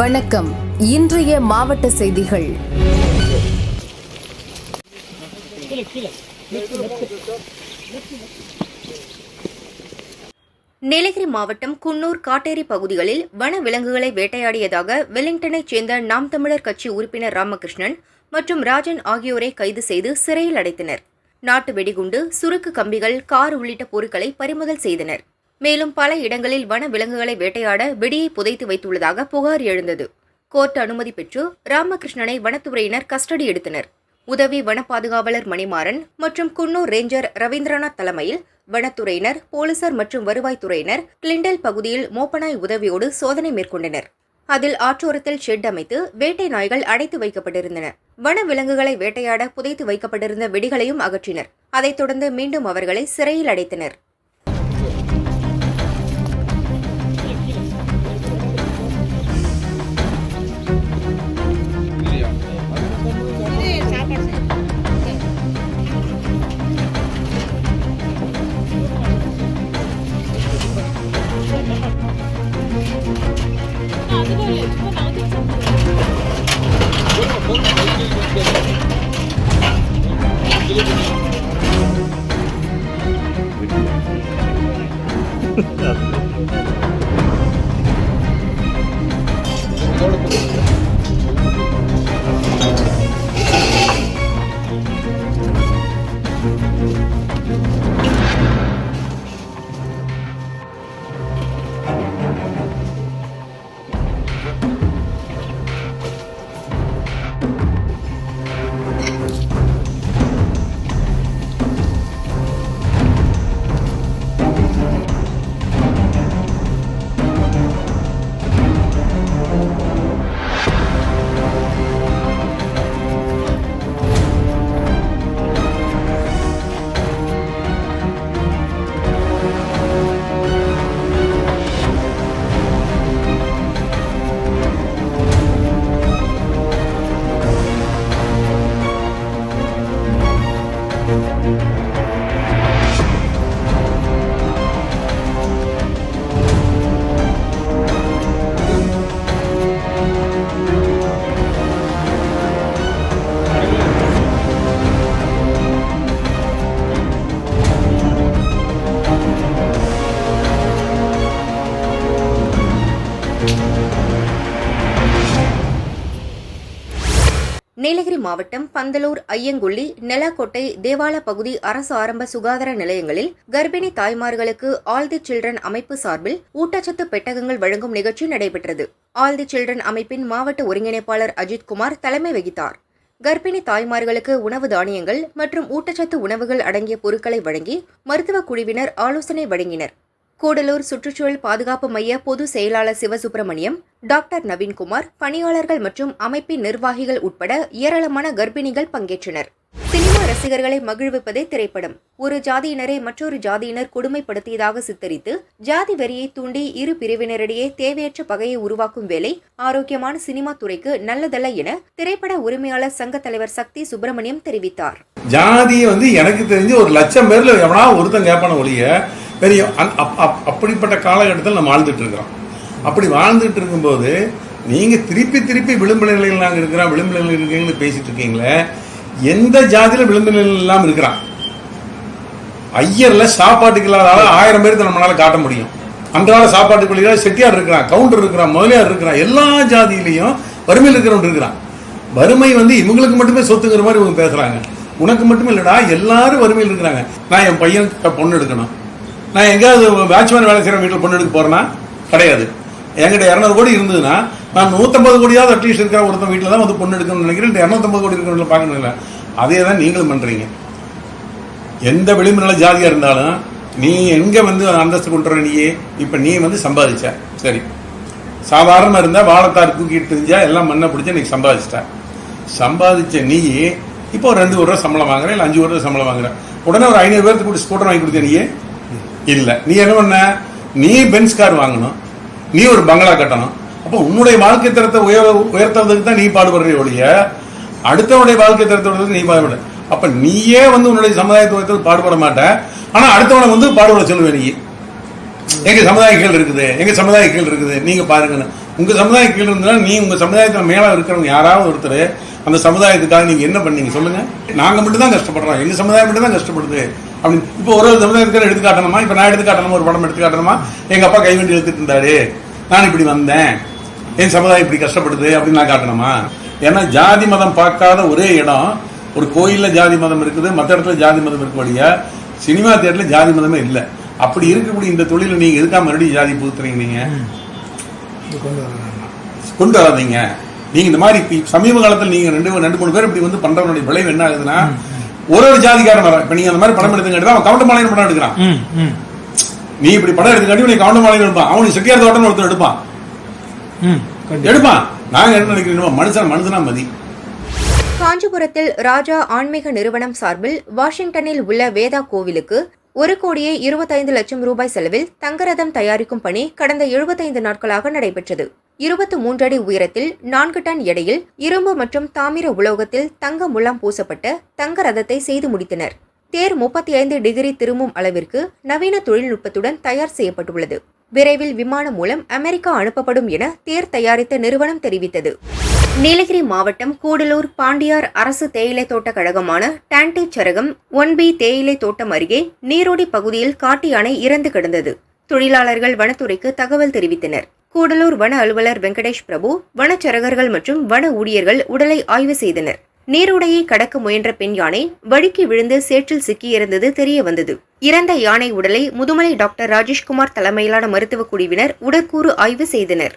வணக்கம். இன்றைய மாவட்ட செய்திகள். நீலகிரி மாவட்டம் குன்னூர் காட்டேரி பகுதிகளில் வன விலங்குகளை வேட்டையாடியதாக வெலிங்டனைச் சேர்ந்த நாம் தமிழர் கட்சி உறுப்பினர் ராமகிருஷ்ணன் மற்றும் ராஜன் ஆகியோரை கைது செய்து சிறையில் அடைத்தனர். நாட்டு வெடிகுண்டு சுருக்கு கம்பிகள் கார் உள்ளிட்ட பொருட்களை பறிமுதல் செய்தனர். மேலும் பல இடங்களில் வன விலங்குகளை வேட்டையாட வெடியை புதைத்து வைத்துள்ளதாக புகார் எழுந்தது. கோர்ட் அனுமதி பெற்று ராமகிருஷ்ணனை வனத்துறையினர் கஸ்டடி எடுத்தனர். உதவி வன பாதுகாவலர் மணிமாறன் மற்றும் குன்னூர் ரேஞ்சர் ரவீந்திரநாத் தலைமையில் வனத்துறையினர் போலீசார் மற்றும் வருவாய்த்துறையினர் கிளிண்டல் பகுதியில் மோப்பனாய் உதவியோடு சோதனை மேற்கொண்டனர். அதில் ஆற்றோரத்தில் ஷெட் அமைத்து வேட்டை நாய்கள் அடைத்து வைக்கப்பட்டிருந்தன. வன விலங்குகளை வேட்டையாட புதைத்து வைக்கப்பட்டிருந்த வெடிகளையும் அகற்றினர். அதைத் தொடர்ந்து மீண்டும் அவர்களை சிறையில் அடைத்தனர். நீலகிரி மாவட்டம் பந்தலூர் ஐயங்குள்ளி நெலாக்கோட்டை தேவாலா பகுதி அரசு ஆரம்ப சுகாதார நிலையங்களில் கர்ப்பிணி தாய்மார்களுக்கு ஆல் தி சில்ட்ரன் அமைப்பு சார்பில் ஊட்டச்சத்து பெட்டகங்கள் வழங்கும் நிகழ்ச்சி நடைபெற்றது. ஆல் தி சில்ட்ரன் அமைப்பின் மாவட்ட ஒருங்கிணைப்பாளர் அஜித்குமார் தலைமை வகித்தார். கர்ப்பிணி தாய்மார்களுக்கு உணவு தானியங்கள் மற்றும் ஊட்டச்சத்து உணவுகள் அடங்கிய பொருட்களை வழங்கி மருத்துவ குழுவினர் ஆலோசனை வழங்கினர். கூடலூர் சுற்றுச்சூழல் பாதுகாப்பு மைய பொது செயலாளர் சிவசுப்பிரமணியம் டாக்டர் நவீன்குமார் பணியாளர்கள் மற்றும் அமைப்பின் நிர்வாகிகள் உட்பட ஏராளமான கர்ப்பிணிகள் பங்கேற்றனர். சினிமா ரசிகர்களை மகிழ்விப்பதே திரைப்படம். ஒரு ஜாதியினரை மற்றொரு ஜாதியினர் கொடுமைப்படுத்தியதாக சித்தரித்து ஜாதி வெறியை தூண்டி இரு பிரிவினரிடையே தேவையற்ற பகையை உருவாக்கும் வேலை ஆரோக்கியமான சினிமா துறைக்கு நல்லதல்ல என திரைப்பட உரிமையாளர் சங்க தலைவர் சக்தி சுப்பிரமணியம் தெரிவித்தார். ஜாதியை வந்து எனக்கு தெரிஞ்சு ஒரு லட்சம் பேர்ல எவனா ஒருத்தன் கேட்பான ஒழிய பெரிய அப்- அப்- அப்படிப்பட்ட காலகட்டத்தில் நம்ம வாழ்ந்துட்டு இருக்கிறோம். அப்படி வாழ்ந்துட்டு இருக்கும்போது நீங்க திருப்பி திருப்பி விளிம்பு நிலையில் நாங்கள் இருக்கிறோம் விளிம்பு நிலையில் இருக்கீங்கன்னு பேசிட்டு இருக்கீங்களே எந்த ஜாதியில விளிம்பு நிலையில் இல்லாமல் இருக்கிறான்? ஐயர்ல சாப்பாட்டுக்கு இல்லாத ஆளு ஆயிரம் பேருக்கு நம்மளால காட்ட முடியும். அன்றாட சாப்பாட்டுக்கு வெளியில செட்டியார் இருக்கிறான் கவுண்டர் இருக்கிறான் முதலியார் இருக்கிறான் எல்லா ஜாதியிலையும் வறுமையில் இருக்கிறவன் இருக்கிறான். வறுமை வந்து இவங்களுக்கு மட்டுமே சொத்துங்கிற மாதிரி இவங்க பேசுறாங்க. உனக்கு மட்டும் இல்லடா எல்லாரும் வறுமையில் இருக்கிறாங்க. நான் என் பையனுக்கு பொண்ணு எடுக்கணும். நான் எங்கேயாவது வாட்ச்மேன் வேலை செய்கிற வீட்டில் பொண்ணு எடுக்க போறேன்னா கிடையாது. என்கிட்ட இரநூறு கோடி இருந்ததுன்னா நான் நூற்றம்பது கோடியாவது அட்லீஸ்ட் இருக்கிற ஒருத்தன் வீட்டில் தான் வந்து பொண்ணு எடுக்கணும்னு நினைக்கிறேன். இரநூத்தம்பது கோடி இருக்கிற வீட்டில் பார்க்கணும் இல்லை அதே தான் நீங்களும் பண்ணுறீங்க எந்த விளிம்புநிலை ஜாதியாக இருந்தாலும் நீ எங்கே வந்து அந்தஸ்து கொண்டு நீயே இப்போ நீ வந்து சம்பாதிச்ச. சரி. சாதாரணமாக இருந்தால் வாழைத்தார் தூக்கிட்டு தெரிஞ்சா எல்லாம் மண்ணை பிடிச்சா நீ சம்பாதிச்சிட்ட. சம்பாதிச்ச நீ இப்போ ஒரு ரெண்டு ஒரு ரூபா சம்பளம் வாங்குற இல்லை அஞ்சு ஒரு ரூபா சம்பளம் வாங்குற. உடனே ஒரு ஐநூறு பேருக்கு கூட ஸ்கூட்டர் வாங்கி கொடுத்த நீயே? இல்லை. நீ என்ன பண்ண? நீ பென்ஸ் கார் வாங்கணும். நீ ஒரு பங்களா கட்டணும். அப்போ உன்னுடைய வாழ்க்கை தரத்தை உயர் உயர்த்துறதுக்கு தான் நீ பாடுபடுற ஒழிய அடுத்தவனுடைய வாழ்க்கை தரத்தை நீ பாடுபட. அப்ப நீயே வந்து உன்னுடைய சமுதாயத்தை உயர்த்துறதுக்கு பாடுபட மாட்ட. ஆனா அடுத்தவனை வந்து பாடுபட சொல்லுவேன் நீ. எங்க சமுதாய கீழ் இருக்குது எங்க சமுதாய கீழ் இருக்குது நீங்க பாருங்கன்னு. உங்க சமுதாயம் கீழ் இருந்தா நீ உங்க சமுதாயத்துல மேல இருக்கிறவங்க யாராவது ஒருத்தர் அந்த சமுதாயத்துக்காக நீங்க என்ன பண்ணீங்க சொல்லுங்க. நாங்க மட்டும் தான் கஷ்டப்படுறோம். எங்க சமுதாயம் மட்டும் தான் கஷ்டப்படுது. அப்படின்னு இப்போ ஒரு சமுதாயத்துக்கு எடுத்து காட்டணுமா? இப்ப நான் எடுத்து காட்டணுமா? ஒரு படம் எடுத்து காட்டணுமா? எங்க அப்பா கைவண்டி எடுத்துட்டு இருந்தாரு. நான் இப்படி வந்தேன். என் சமுதாயம் இப்படி கஷ்டப்படுது அப்படின்னு நான் காட்டணுமா? ஏன்னா ஜாதி மதம் பார்க்காத ஒரே இடம். ஒரு கோயில்ல ஜாதி மதம் இருக்குது மற்ற இடத்துல ஜாதி மதம் இருக்க வழியா. சினிமா தியேட்டர்ல ஜாதி மதமே இல்லை. அப்படி இருக்கக்கூடிய இந்த தொழில நீங்க எதுக்காக மறுபடியும் ஜாதி புகுத்துறீங்க நீங்க? இது கொண்டு வராதீங்க. நீங்க இந்த மாதிரி சமீப காலத்துல நீங்க ரெண்டு ரெண்டு மூணு பேர் இப்படி வந்து பண்றவனுடைய விளைவு என்ன ஆகுதுன்னா ஒரு ஒரு ஜாதிக்காரன் வர இப்ப நீங்க அந்த மாதிரி படம் எடுத்துக்கிட்டு அவன் கவுண்ட மாலையில் படம் எடுக்கிறான். நீ இப்படி படம் எடுத்துக்காட்டி உனக்கு கவுண்ட மாலையில் எடுப்பான் அவனுக்கு செட்டியார் தோட்டம் ஒருத்தர் எடுப்பான் எடுப்பான் நாங்க என்ன நினைக்கிறோம் மனுஷன் மனுஷனா மதி. காஞ்சிபுரத்தில் ராஜா ஆன்மீக நிறுவனம் சார்பில் வாஷிங்டனில் உள்ள வேதா கோவிலுக்கு ஒரு கோடியே இருபத்தைந்து லட்சம் ரூபாய் செலவில் தங்கரதம் தயாரிக்கும் பணி கடந்த எழுபத்தைந்து நாட்களாக நடைபெற்றது. இருபத்து மூன்றடி உயரத்தில் நான்கு டன் எடையில் இரும்பு மற்றும் தாமிர உலோகத்தில் தங்க முலாம் பூசப்பட்ட தங்க ரதத்தை செய்து முடித்தனர். தேர் முப்பத்தி ஐந்து டிகிரி திரும்பும் அளவிற்கு நவீன தொழில்நுட்பத்துடன் தயார் செய்யப்பட்டுள்ளது. விரைவில் விமானம் மூலம் அமெரிக்கா அனுப்பப்படும் என தேர் தயாரித்த நிறுவனம் தெரிவித்தது. நீலகிரி மாவட்டம் கூடலூர் பாண்டியார் அரசு தேயிலை தோட்ட கழகமான டான்டே சரகம் ஒன் பி தேயிலை தோட்டம் அருகே நீரோடி பகுதியில் காட்டு யானை இறந்து கிடந்தது. தொழிலாளர்கள் வனத்துறைக்கு தகவல் தெரிவித்தனர். கூடலூர் வன அலுவலர் வெங்கடேஷ் பிரபு வனச்சரகர்கள் மற்றும் வன ஊழியர்கள் உடலை ஆய்வு செய்தனர். நீரோடையை கடக்க முயன்ற பெண் யானை வழுக்கி விழுந்து சேற்றில் சிக்கியிருந்தது தெரிய வந்தது இறந்த யானை உடலை முதுமலை டாக்டர் ராஜேஷ்குமார் தலைமையிலான மருத்துவக் குழுவினர் உடற்கூறு ஆய்வு செய்தனர்.